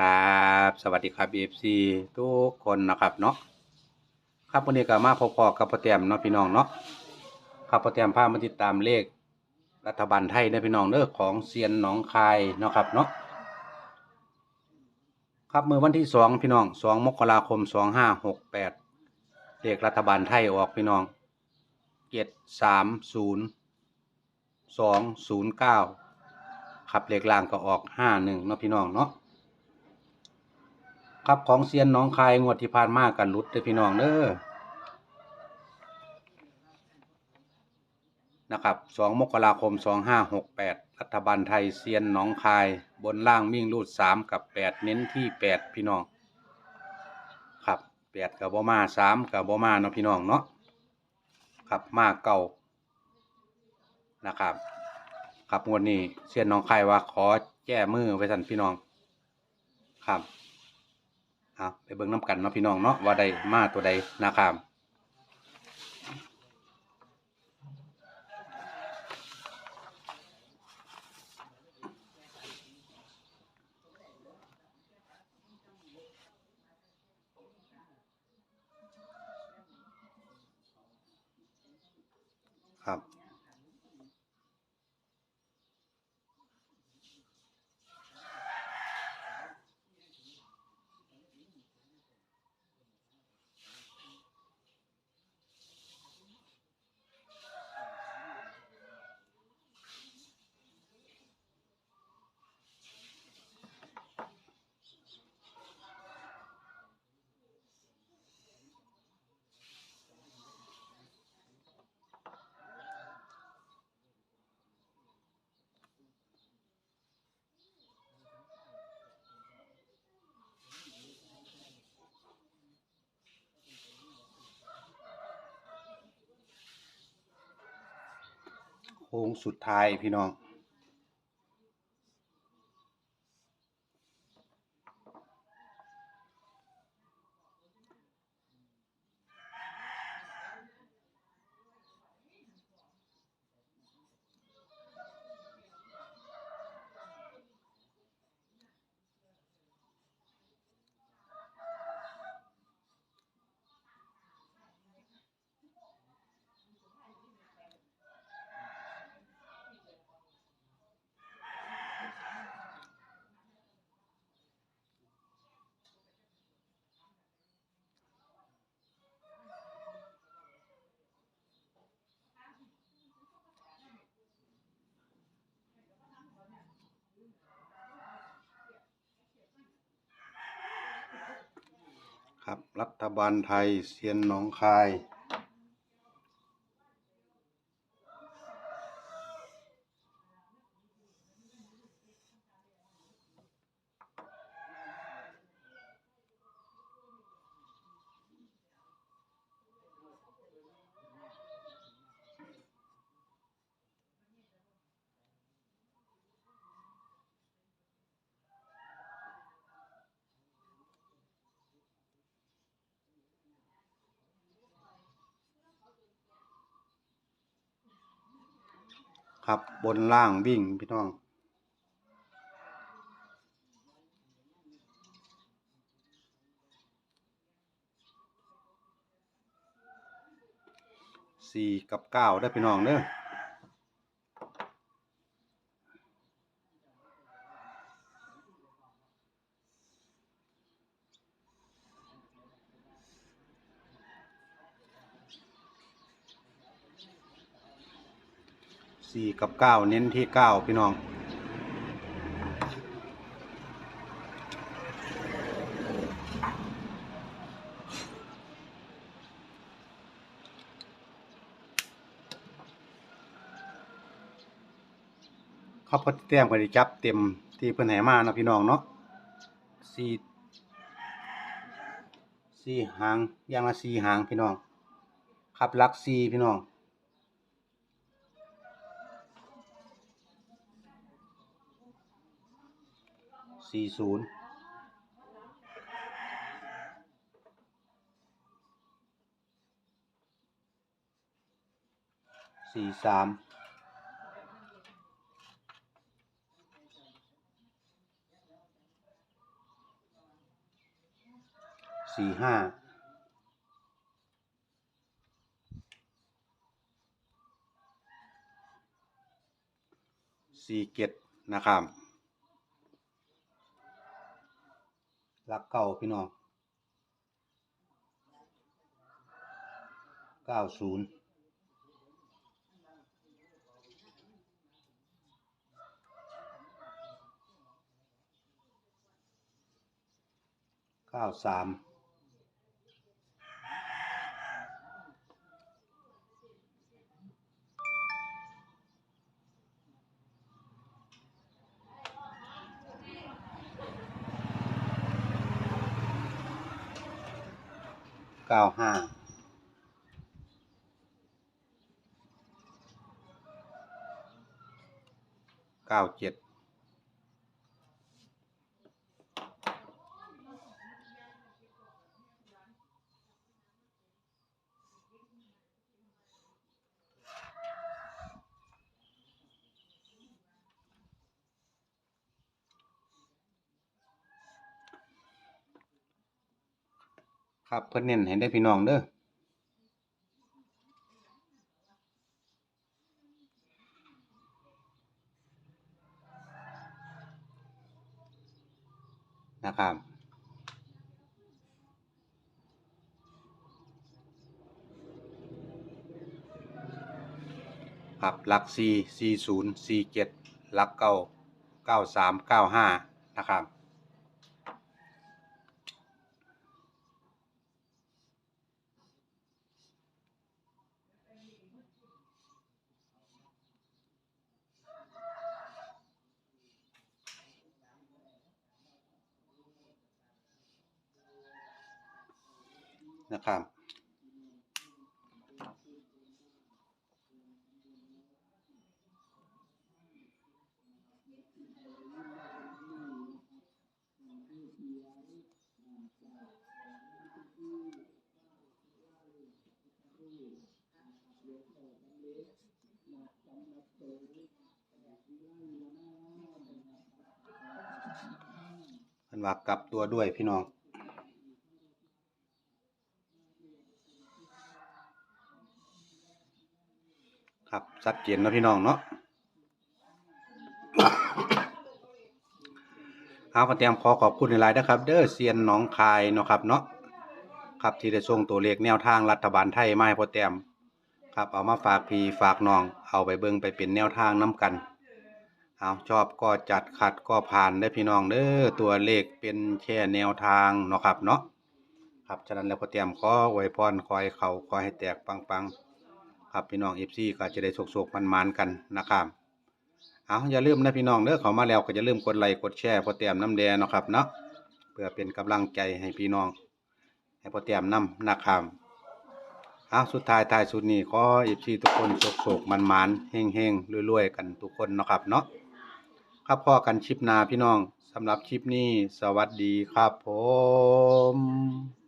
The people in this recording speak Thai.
ครับ สวัสดีครับ BFC ทุกคนนะครับเนาะครับวันนี้ก็มาพอๆกับพ่อแต้มเนาะพี่น้องเนาะครับพ่อแต้มพามาติดตามเลขรัฐบาลไทยนะพี่น้องเด้อของเซียนหนองคายเนาะครับเนาะครับเมื่อวันที่สองพี่น้องสองมกราคมสองห้าหกแปดเลขรัฐบาลไทยออกพี่น้องเจ็ดสามศูนย์สองศูนย์เก้าครับเลขล่างก็ออกห้าหนึ่งเนาะพี่น้องเนาะ ครับของเซียนน้องคายงวดที่ผ่านมากันลุดเด้อพี่น้องเด้อนะครับสองมกราคมสองห้าหกแปดรัฐบาลไทยเซียนน้องคายบนล่างมิ่งรูดสามกับแปดเน้นที่แปดพี่น้อง ครับแปดกับบ่มาสามกับบ่มาเนาะพี่น้องเนาะครับมาเก่านะครับครับงวดนี้เซียนน้องคายว่าขอแก้มือไว้สั่นพี่น้อง ครับ เอาไปเบิ่งน้ำกันเนาะพี่น้องเนาะว่าได้มาตัวใดนะครับครับ ค้งสุดท้ายพี่น้อง ค รัฐบาลไทยเซียนหนองคาย ครับบนล่างวิ่งพี่น้อง สี่กับเก้าได้พี่น้องเนอะ สี่กับเก้าเน้นที่เก้าพี่น้อง เขาวพดแต้มก็ได้จับเต็มที่เพิ่นให้มานะพี่น้องเนาะสี่สี่หางอย่างละสี่หางพี่น้องครับลักสี่พี่น้อง สี่ศูนย์สี่สามสสี่ห้าสี่เจ็ดนะครับ รักเก่าพี่น้องเก้าศูนย์เก้าสามเก้าห้าเก้าเจ็ด ครับเพิ่อนเน้นให้ได้พี่น้องเด้อนะครับครับหลักสี่สี่ศูนย์สี่เจ็ดหลักเก้าเก้าสามเก้าห้านะครับ นะครับเพิ่นว่ากลับตัวด้วยพี่น้อง ครับชัดเจนเนาะพี่น้องเนาะเอาก็เตรียมขอขอบคุณในไลน์นะครับ เด้อเซียนหนองคายเนาะครับเนาะครับที่ได้ส่งตัวเลขแนวทางรัฐบาลไทยมาให้พ่อแต้มครับเอามาฝากพี่ฝากน้อง เอาไปเบิ่งไปเป็นแนวทางน้กันเอาชอบก็จัดขัดก็ผ่านได้พี่น้องเด้อตัวเลขเป็นแค่แนวทางเนาะครับเนาะครับฉะนั้นแล้วพ่อแต้มขออวยพรขอให้เขาขอยให้แตกปังๆ ครับพี่น้องเอฟซีก็จะได้โศกๆมันๆกันนะครับเอาอย่าลืมนะพี่น้องเด้อเขามาแล้วก็อย่าลืมกดไลค์กดแชร์พอแต้มน้ำแดงเนาะครับเนาะเพื่อเป็นกำลังใจให้พี่น้อง ให้พอแต้มนำนะครับเอาสุดท้ายท้ายสุดนี้ขอเอฟซีทุกคนโศกๆมันๆเฮงๆรวยๆกันทุกคนเนาะครับเนาะครับพ่อกันชิปนาพี่น้องสำหรับคลิปนี้สวัสดีครับผม